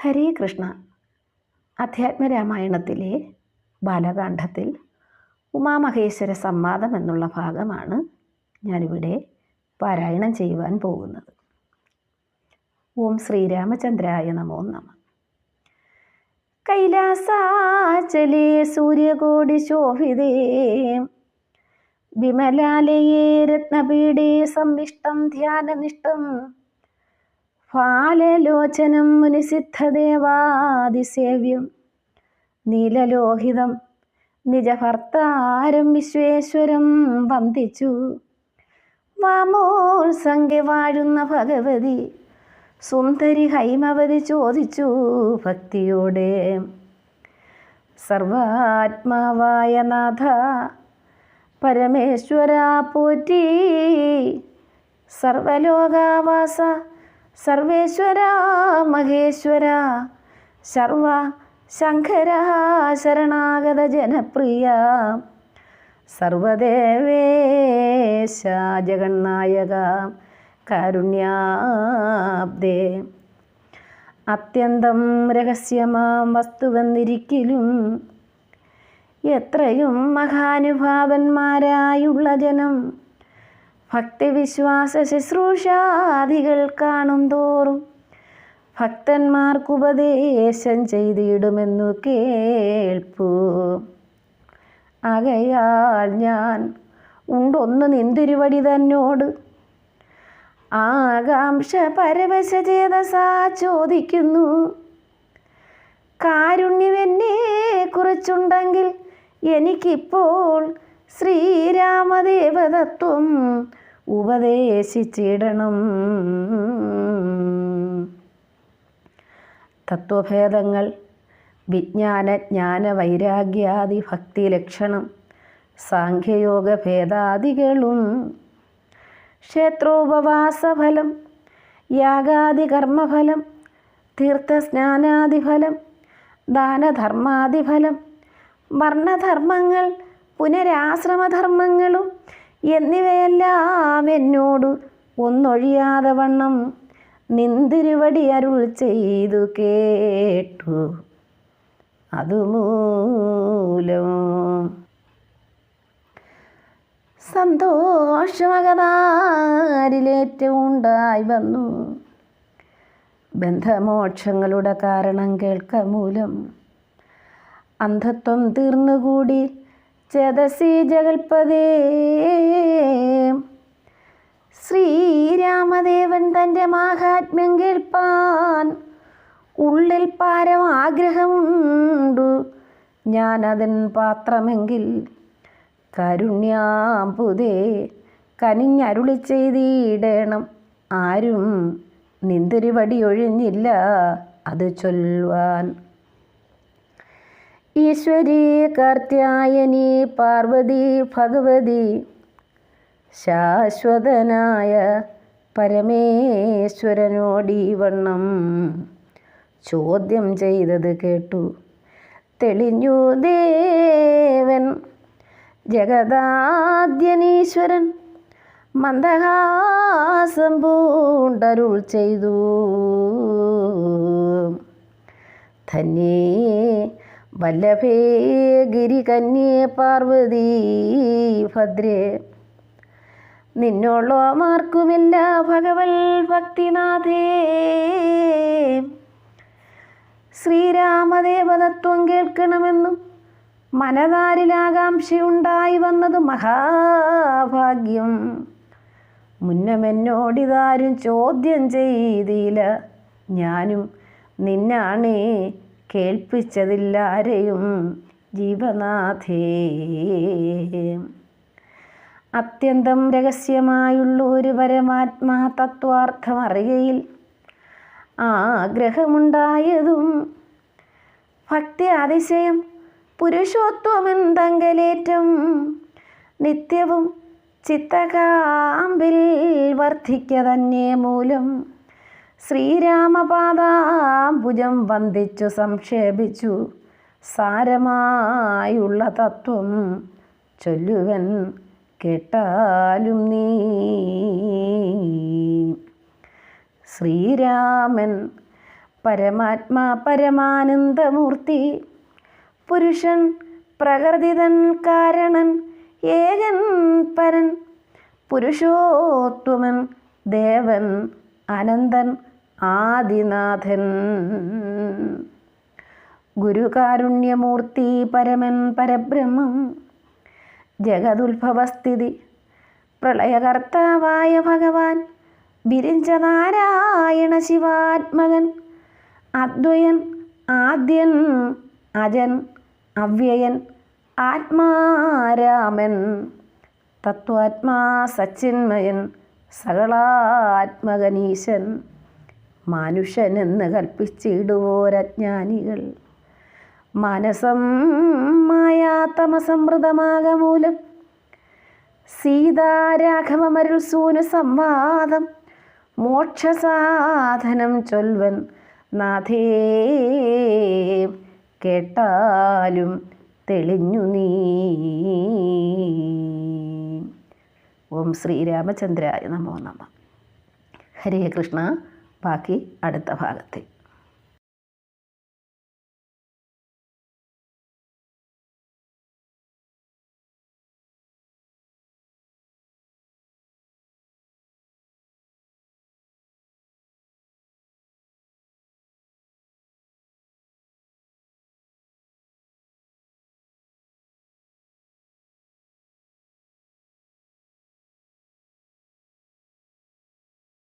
ഹരേ കൃഷ്ണ. അധ്യാത്മരാമായണത്തിലെ ബാലകാന്ഡത്തിൽ ഉമാമഹേശ്വര സംവാദം എന്നുള്ള ഭാഗമാണ് ഞാനിവിടെ പാരായണം ചെയ്യുവാൻ പോകുന്നത്. ഓം ശ്രീരാമചന്ദ്രായ നമോ നമ. കൈലാസാചലേ സൂര്യകോടി ശോഭിതേ. വിമലാലയേ രത്നപീഠേ സംവിഷ്ടം ധ്യാനനിഷ്ടം ഫാലലോചനം മുനിസിദ്ധദേവാദിസേവ്യം നീലലോഹിതം നിജഭർത്താരം വിശ്വേശ്വരം വന്ദിച്ചു. വാമോത്സംഗെ വാഴുന്ന ഭഗവതി സുന്ദരി ഹൈമവതി ചോദിച്ചു ഭക്തിയോടെ. സർവാത്മാവായ നാഥ പരമേശ്വര പോറ്റി. സർവലോകാവാസ സർവേശ്വര മഹേശ്വര സർവ ശങ്കര ശരണാഗത ജനപ്രിയ സർവദേവേശ ജഗന്നായക കാരുണ്യാബ്ദേ. അത്യന്തം രഹസ്യമാം വസ്തുവെന്നിരിക്കലും എത്രയും മഹാനുഭാവന്മാരായുള്ള ജനം ഭക്തിവിശ്വാസ ശുശ്രൂഷാദികൾ കാണും തോറും ഭക്തന്മാർക്കുപദേശം ചെയ്തിടുമെന്നു കേൾപ്പു. അകയാൽ ഞാൻ ഉണ്ടൊന്ന് നിന്തിരുവടി തന്നോട് ആകാംക്ഷ പരവശചേതസാ ചോദിക്കുന്നു. കാരുണ്യമെന്നെ കുറിച്ചുണ്ടെങ്കിൽ എനിക്കിപ്പോൾ ശ്രീരാമദേവതത്വം ഉപദേശിച്ചിടണം. തത്വഭേദങ്ങൾ വിജ്ഞാന ജ്ഞാന വൈരാഗ്യാദി ഭക്തി ലക്ഷണം സാഖ്യയോഗ ഭേദാദികളും ക്ഷേത്രോപവാസഫലം യാഗാദി കർമ്മഫലം തീർത്ഥസ്നാനാദിഫലം ദാനധർമാദിഫലം വർണധർമ്മങ്ങൾ പുനരാശ്രമധർമ്മങ്ങളും എന്നിവയെല്ലാം എന്നോട് ഒന്നൊഴിയാതെ വണ്ണം നിന്തിരുവടി അരുൾ ചെയ്തു കേട്ടു. അതുമൂലം സന്തോഷമകതാരിലേറ്റവുമുണ്ടായി വന്നു. ബന്ധമോക്ഷങ്ങളുടെ കാരണം കേൾക്ക മൂലം അന്ധത്വം തീർന്നുകൂടി ചേതസി ജഗൽപദേ ശ്രീരാമദേവൻ തന്റെ മാഹാത്മ്യം കേൾപ്പാൻ ഉള്ളിൽ പാരം ആഗ്രഹമുണ്ടു ഞാനതൻ പാത്രമെങ്കിൽ കരുണ്യാമ്പുതേ കനിഞ്ഞരുളി ചെയ്തിടണം. ആരും നിന്തിരിവടി ഒഴിഞ്ഞില്ല അത് ചൊല്ലുവാൻ ഈശ്വരി കാർത്യായനി പാർവതി ഭഗവതി ശാശ്വതനായ പരമേശ്വരനോടീ വണ്ണം ചോദ്യം ചെയ്തത് കേട്ടു. തെളിഞ്ഞു ദേവൻ ജഗദാദ്യനീശ്വരൻ മന്ദഹാസം പൂണ്ടരുൾ ചെയ്തു. ധന്യേ വല്ലഭേ ഗിരികന്യേ പാർവതി ഭദ്രേ. നിന്നോളോമാർക്കുമില്ല ഭഗവൽ ഭക്തിനാഥേ. ശ്രീരാമദേവതത്വം കേൾക്കണമെന്നും മനതാരിലാകാംക്ഷയുണ്ടായി വന്നത് മഹാഭാഗ്യം. മുന്നമെന്നോടിതാരും ചോദ്യം ചെയ്തില്ല. ഞാനും നിന്നാണേ കേൾപ്പിച്ചതില്ലാരെയും ജീവനാഥേ. അത്യന്തം രഹസ്യമായുള്ള ഒരു പരമാത്മാ തത്വാർത്ഥം അറിയയിൽ ആഗ്രഹമുണ്ടായതും ഭക്തി അതിശയം പുരുഷോത്വമെന്തങ്കലേറ്റം നിത്യവും ചിത്തകാമ്പിൽ വർദ്ധിക്ക തന്നെ മൂലം ശ്രീരാമപാദാംബുജം വന്ദിച്ചു സംക്ഷേപിച്ചു. സാരമായുള്ള തത്വം ചൊല്ലുവൻ കേട്ടാലും നീ. ശ്രീരാമൻ പരമാത്മാ പരമാനന്ദമൂർത്തി. പുരുഷൻ പ്രകൃതിതൻ കാരണൻ ഏകൻ പരൻ. പുരുഷോത്വമൻ ദേവൻ അനന്തൻ ആദിനാഥൻ. ഗുരുകാരുണ്യമൂർത്തി പരമൻ പരബ്രഹ്മം. ജഗതുത്ഭവസ്ഥിതി പ്രളയകർത്താവായ ഭഗവാൻ. ബിരിഞ്ച നാരായണ ശിവാത്മകൻ. അദ്വയൻ ആദ്യൻ അജൻ അവ്യയൻ ആത്മാരാമൻ. തത്വാത്മാ സച്ചിന്മയൻ സകളാത്മകനീശൻ മനുഷ്യനെന്ന് കൽപ്പിച്ചിടുവോരജ്ഞാനികൾ. മനസം മായാതമസമൃതമാകമൂലം സീതാരാഘവമരുൾ സൂനു സംവാദം. മോക്ഷസാധനം ചൊൽവൻ നാഥേ. കേട്ടാലും തെളിഞ്ഞു നീ. ഓം ശ്രീരാമചന്ദ്രായ നമോ നമ. ഹരേ കൃഷ്ണ. ബാക്കി അടുത്ത ഭാഗത്തിൽ.